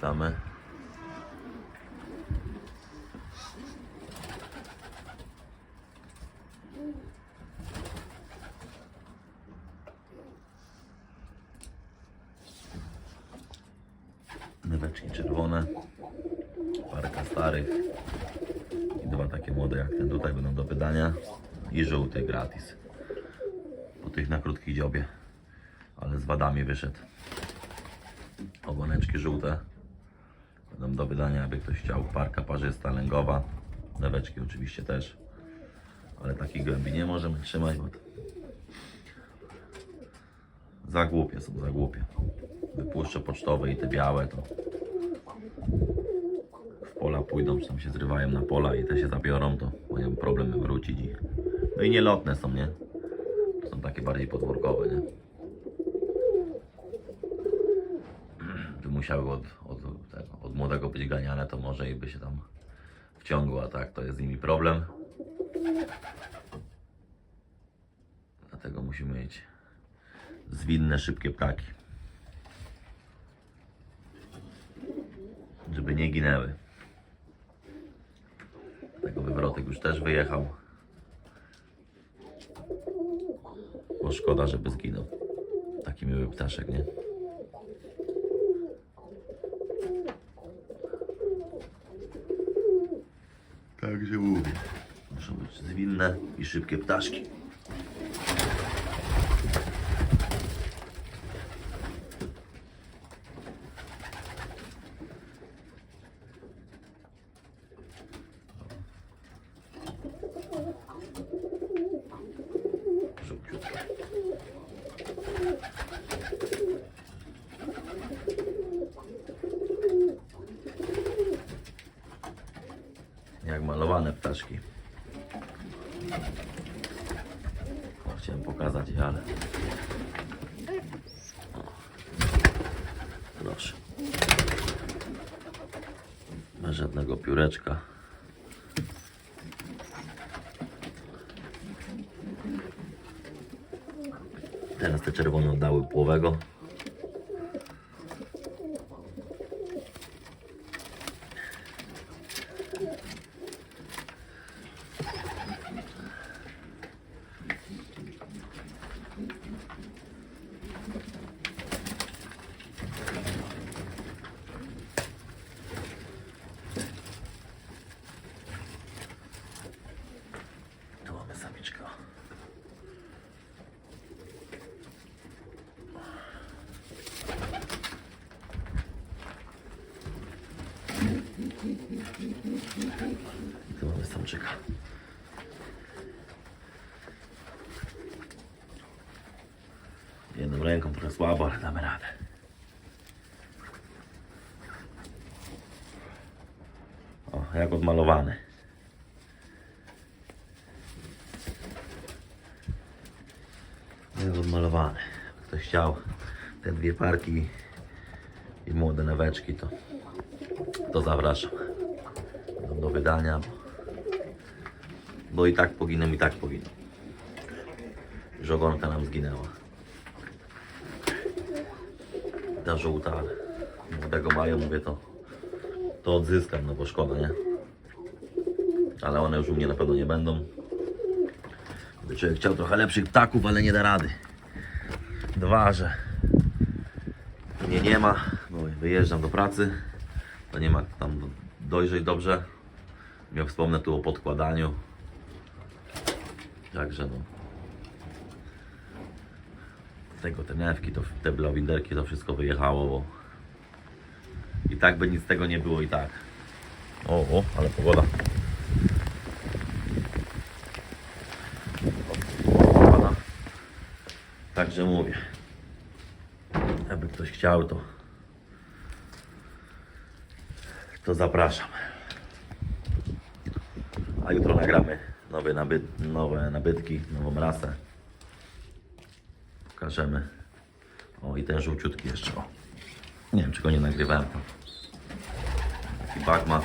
Witamy. Nyweczki czerwone, parka starych i dwa takie młode jak ten tutaj będą do wydania i żółty gratis. Po tych na krótkiej dziobie, ale z wadami wyszedł. Ogoneczki żółte do wydania, jakby ktoś chciał. Parka parzysta, lęgowa. Leweczki oczywiście też. Ale takich głębi nie możemy trzymać, bo za głupie są, za głupie. Wypuszczę pocztowe i te białe to w pola pójdą, czy tam się zrywają na pola i te się zabiorą, to mają problem wrócić. No i nielotne są, nie? To są takie bardziej podwórkowe, nie? by musiały od, od, tego, od młodego być ganiane, to może i by się tam wciągło, a tak to jest z nimi problem. Dlatego musimy mieć zwinne, szybkie ptaki. Żeby nie ginęły. Dlatego wywrotek już też wyjechał. Bo szkoda, żeby zginął. Taki miły ptaszek, nie? Także mówię. Muszą być zwinne i szybkie ptaszki. O, chciałem pokazać ale. Proszę. Bez żadnego pióreczka. Teraz te czerwone oddały płowego. I tu mamy samczyka. Jedną ręką trochę słabo, ale damy radę. O, jak odmalowany. Jak odmalowany. Ktoś chciał te dwie parki i młode neweczki, to, to zapraszam. Do wydania, bo, i tak poginą, i tak poginą. Już ogonka nam zginęła. Ta żółta, młodego mają, mówię to, to odzyskam, no bo szkoda, nie? Ale one już u mnie na pewno nie będą. By człowiek chciał trochę lepszych ptaków, ale nie da rady. Dwa, że mnie nie ma, bo wyjeżdżam do pracy, to nie ma tam dojrzeć dobrze. Nie wspomnę tu o podkładaniu. Także no. Tego te newki, to te blawinderki, to wszystko wyjechało, bo i tak by nic z tego nie było i tak. O, o, ale pogoda. Pada. Także mówię. Jakby ktoś chciał, to to zapraszam. A jutro nagramy nowe, nowe nabytki, nową rasę. Pokażemy. O i ten żółciutki jeszcze. O. Nie wiem, czy go nie nagrywałem. Taki bak ma.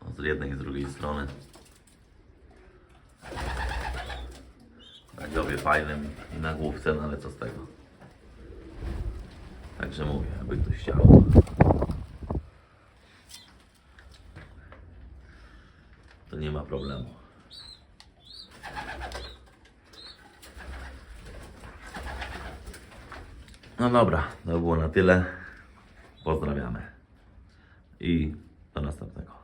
O, z jednej i z drugiej strony. Na dziobie fajnym i na główce, no ale co z tego. Także mówię, jakby ktoś chciał. To nie ma problemu. No dobra, to było na tyle. Pozdrawiamy. I do następnego.